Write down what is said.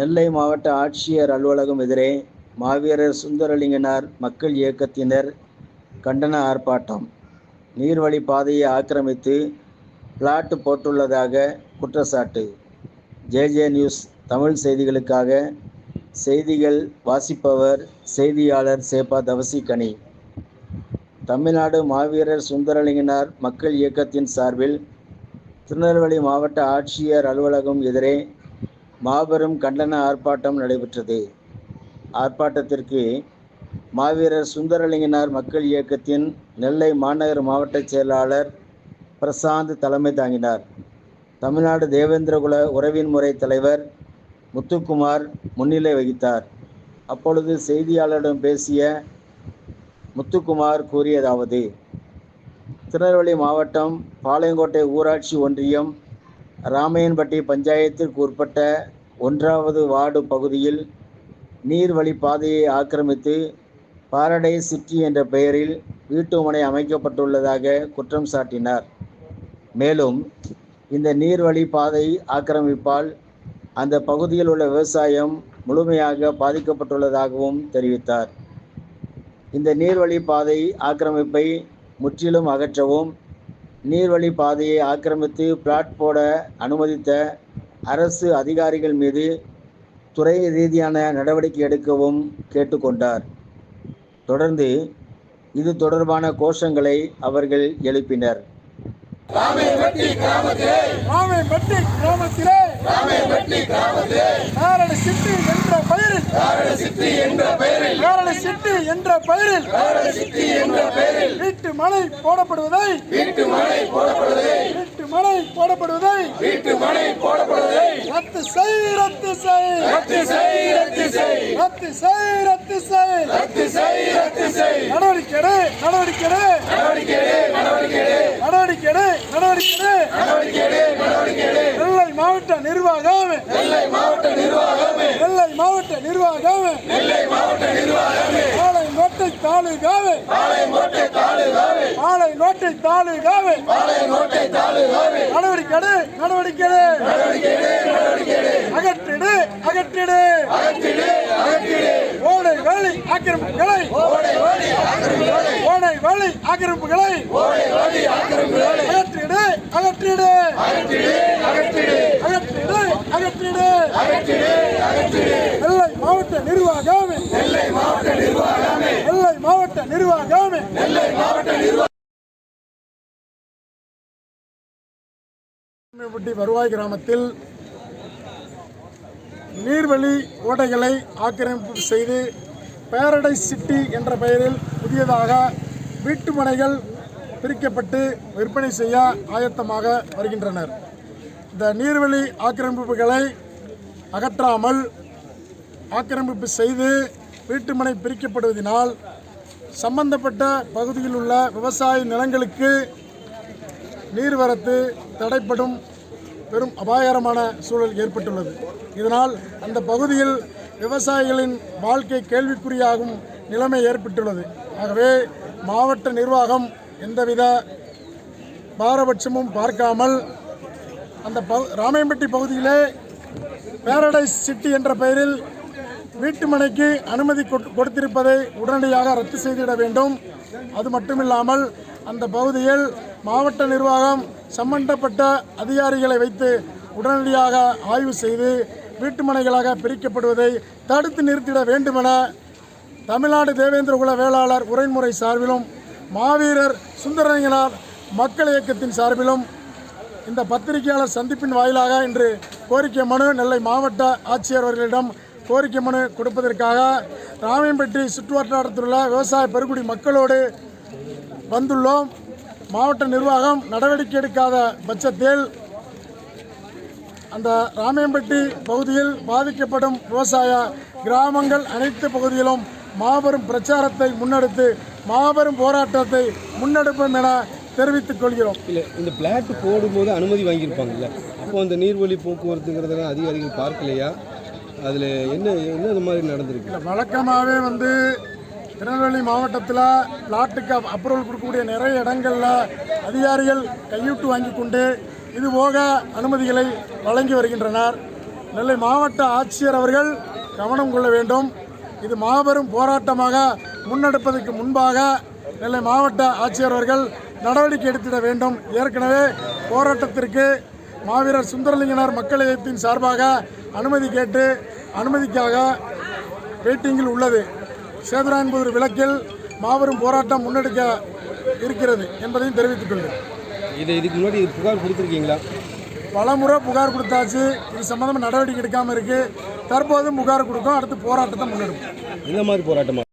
நெல்லை மாவட்ட ஆட்சியர் அலுவலகம் எதிரே மாவீரர் சுந்தரலிங்கனார் மக்கள் இயக்கத்தினர் கண்டன ஆர்ப்பாட்டம். நீர்வழி பாதையை ஆக்கிரமித்து பிளாட் போட்டுள்ளதாக குற்றச்சாட்டு. ஜேஜே நியூஸ் தமிழ் செய்திகளுக்காக செய்திகள் வாசிப்பவர் செய்தியாளர் சேப்பா தவசிகனி. தமிழ்நாடு மாவீரர் சுந்தரலிங்கனார் மக்கள் இயக்கத்தின் சார்பில் திருநெல்வேலி மாவட்ட ஆட்சியர் அலுவலகம் எதிரே மாபெரும் கண்டன ஆர்ப்பாட்டம் நடைபெற்றது. ஆர்ப்பாட்டத்திற்கு மாவீரர் சுந்தரலிங்கனார் மக்கள் இயக்கத்தின் நெல்லை மாநகர் மாவட்ட செயலாளர் பிரசாந்த் தலைமை தாங்கினார். தமிழ்நாடு தேவேந்திரகுல உறவின் முறை தலைவர் முத்துக்குமார் முன்னிலை வகித்தார். அப்பொழுது செய்தியாளரிடம் பேசிய முத்துக்குமார் கூறியதாவது திருநெல்வேலி மாவட்டம் பாளையங்கோட்டை ஊராட்சி ஒன்றியம் ராமையன்பட்டி பஞ்சாயத்திற்கு உட்பட்ட ஒன்றாவது வார்டு பகுதியில் நீர்வழி பாதையை ஆக்கிரமித்து பாரடை சிட்டி என்ற பெயரில் வீட்டுமனை அமைக்கப்பட்டுள்ளதாக குற்றம் சாட்டினார். மேலும் இந்த நீர்வழி பாதை ஆக்கிரமிப்பால் அந்த பகுதியில் உள்ள விவசாயம் முழுமையாக பாதிக்கப்பட்டுள்ளதாகவும் தெரிவித்தார். இந்த நீர்வழி பாதை ஆக்கிரமிப்பை முற்றிலும் அகற்றவும் நீர்வழி பாதையை ஆக்கிரமித்து பிளாட் போட அனுமதித்த அரசு அதிகாரிகள் மீது துறை ரீதியான நடவடிக்கை எடுக்கவும் கேட்டுக்கொண்டார். தொடர்ந்து இது தொடர்பான கோஷங்களை அவர்கள் எழுப்பினர். ராமைப்பட்டி கிராமத்திலே நாரண சிட்டி என்ற பெயரில். நாரண சிட்டி என்ற பெயரில் வீட்டு மனை போடப்படுவதை. வீட்டு மனை போடப்படுவதை ரத்து செய் ரத்து செய். ரத்து செய் ரத்து செய். நடவடிக்கை எடு, நடவடிக்கை எடு. நடவடிக்கை எடு, நடவடிக்கை எடு. நெல்லை மாவட்ட நிர்வாகம். நெல்லை மாவட்ட நிர்வாகம். பாளை நோட்டை தாலுகாவே பாளை நோட்டை தாலுகாவே நடவடிக்கை எடு, நடவடிக்கை எடு. அகற்றிடு அகற்றிடு. ஓடை வேலி ஆக்கிரமிப்புகளை. ஓடை வேலி ஆக்கிரமிப்புகளை. அகற்றிடு அகற்றிடு. அகற்றிடு. அகற்றிடு. நெல்லை மாவட்ட நிர்வாகம். நெல்லை மாவட்ட நிர்வாகம். பட்டி வருவாய் கிராமத்தில் நீர்வழி ஓடைகளை ஆக்கிரமிப்பு செய்து பேரடைஸ் சிட்டி என்ற பெயரில் புதியதாக வீட்டு மனைகள் பிரிக்கப்பட்டு விற்பனை செய்ய ஆயத்தமாக வருகின்றனர். இந்த நீர்வழி ஆக்கிரமிப்புகளை அகற்றாமல் ஆக்கிரமிப்பு செய்து வீட்டுமனை பிரிக்கப்படுவதனால் சம்பந்தப்பட்ட பகுதியில் உள்ள விவசாய நிலங்களுக்கு நீர்வரத்து தடைப்படும் பெரும் அபாயகரமான சூழல் ஏற்பட்டுள்ளது. இதனால் அந்த பகுதியில் விவசாயிகளின் வாழ்க்கை கேள்விக்குறியாகும் நிலைமை ஏற்பட்டுள்ளது. ஆகவே மாவட்ட நிர்வாகம் எந்தவித பாரபட்சமும் பார்க்காமல் அந்த பகு ராமையம்பட்டி பகுதியிலே பேரடைஸ் சிட்டி என்ற பெயரில் வீட்டுமனைக்கு அனுமதி கொடு- கொடுத்திருப்பதை உடனடியாக ரத்து செய்திட வேண்டும். அது மட்டுமில்லாமல் அந்த பகுதியில் மாவட்ட நிர்வாகம் சம்பந்தப்பட்ட அதிகாரிகளை வைத்து உடனடியாக ஆய்வு செய்து வீட்டுமனைகளாக பிரிக்கப்படுவதை தடுத்து நிறுத்திட வேண்டுமென தமிழ்நாடு தேவேந்திரகுல வேளாளர் உரைமுறை சார்பிலும் மாவீரர் சுந்தரங்கனார் மக்கள் இயக்கத்தின் சார்பிலும் இந்த பத்திரிகையாளர் சந்திப்பின் வாயிலாக இன்று கோரிக்கை மனு நெல்லை மாவட்ட ஆட்சியர் அவர்களிடம் கோரிக்கை மனு கொடுப்பதற்காக ராமையம்பட்டி சுற்றுவட்டாரத்தில் உள்ள விவசாய பெருங்குடி மக்களோடு வந்துள்ளோம். மாவட்ட நிர்வாகம் நடவடிக்கை எடுக்காத பட்சத்தில் அந்த ராமையம்பட்டி பகுதியில் பாதிக்கப்படும் விவசாய கிராமங்கள் அனைத்து பகுதியிலும் மாபெரும் பிரச்சாரத்தை முன்னெடுத்து மாபெரும் போராட்டத்தை முன்னெடுப்போம் என தெரிவித்துக் கொள்கிறோம். இல்லை இந்த பிளாட் போடும்போது அனுமதி வாங்கியிருப்பாங்கல்ல. அப்போ அந்த நீர்வழி போக்குவரத்துங்கிறதெல்லாம் அதிகாரிகள் பார்க்கலையா? அதில் என்ன என்ன இது மாதிரி நடந்திருக்கு? வழக்கமாகவே வந்து திருநெல்வேலி மாவட்டத்தில் பிளாட்டுக்கு அப்ரூவல் கொடுக்கக்கூடிய நிறைய இடங்களில் அதிகாரிகள் கையூட்டு வாங்கி கொண்டு இது போக அனுமதிகளை வழங்கி வருகின்றனர். நெல்லை மாவட்ட ஆட்சியர் அவர்கள் கவனம் கொள்ள வேண்டும். இது மாபெரும் போராட்டமாக முன்னெடுப்பதற்கு முன்பாக நெல்லை மாவட்ட ஆட்சியர் அவர்கள் நடவடிக்கை எடுத்திட வேண்டும். ஏற்கனவே போராட்டத்திற்கு மாவீரர் சுந்தரலிங்கனார் மக்கள் இயக்கத்தின் சார்பாக அனுமதி கேட்டு அனுமதிக்காக வெயிட்டிங்கில் உள்ளது. சேதுராயன்புதூர் விளக்கில் மாபெரும் போராட்டம் முன்னெடுக்க இருக்கிறது என்பதையும் தெரிவித்துக் கொள்கிறேன். இதை இதுக்கு முன்னாடி புகார் கொடுத்துருக்கீங்களா? பலமுறை புகார் கொடுத்தாச்சு. இது சம்பந்தமாக நடவடிக்கை எடுக்காமல் இருக்கு. தற்போதும் புகார் கொடுக்கும். அடுத்து போராட்டத்தை முன்னெடுப்போம். இந்த மாதிரி போராட்டமா?